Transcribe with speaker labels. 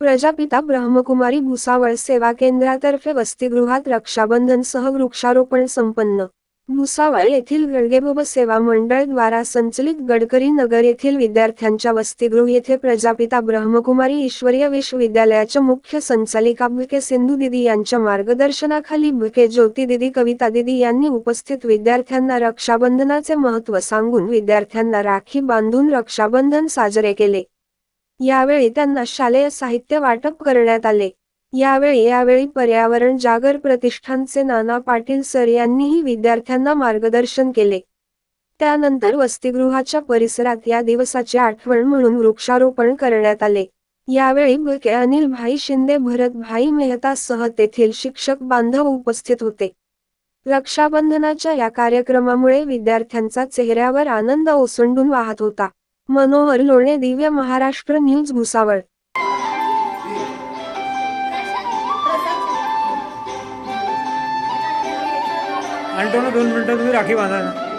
Speaker 1: प्रजापिता ब्रह्मकुमारी भुसावळ सेवा केंद्रातर्फे वसतिगृहात रक्षाबंधनसह वृक्षारोपण संपन्न. भुसावळ येथील गडगेबाबा सेवा मंडळ द्वारा संचलित गडकरी नगर येथील विद्यार्थ्यांच्या वसतिगृह येथे प्रजापिता ब्रह्मकुमारी ईश्वरीय विश्वविद्यालयाच्या मुख्य संचालिका बुके सिंधू दिदी यांच्या मार्गदर्शनाखाली बुके ज्योती दिदी कविता दिदी यांनी उपस्थित विद्यार्थ्यांना रक्षाबंधनाचे महत्त्व सांगून विद्यार्थ्यांना राखी बांधून रक्षाबंधन साजरे केले. यावेळी त्यांना शालेय साहित्य वाटप करण्यात आले. यावेळी यावेळी पर्यावरण जागर प्रतिष्ठानचे नाना पाटील सर यांनीही विद्यार्थ्यांना मार्गदर्शन केले. त्यानंतर वसतिगृहाच्या परिसरात या दिवसाची आठवण म्हणून वृक्षारोपण करण्यात आले. यावेळी बुके अनिल भाई शिंदे भरत भाई मेहतासह तेथील शिक्षक बांधव उपस्थित होते. रक्षाबंधनाच्या या कार्यक्रमामुळे विद्यार्थ्यांचा चेहऱ्यावर आनंद ओसंडून वाहत होता. मनोहर लोणे दिव्य महाराष्ट्र न्यूज भुसावळ.
Speaker 2: आणतो दोन मिनिटं तुम्ही राखी बांधा ना।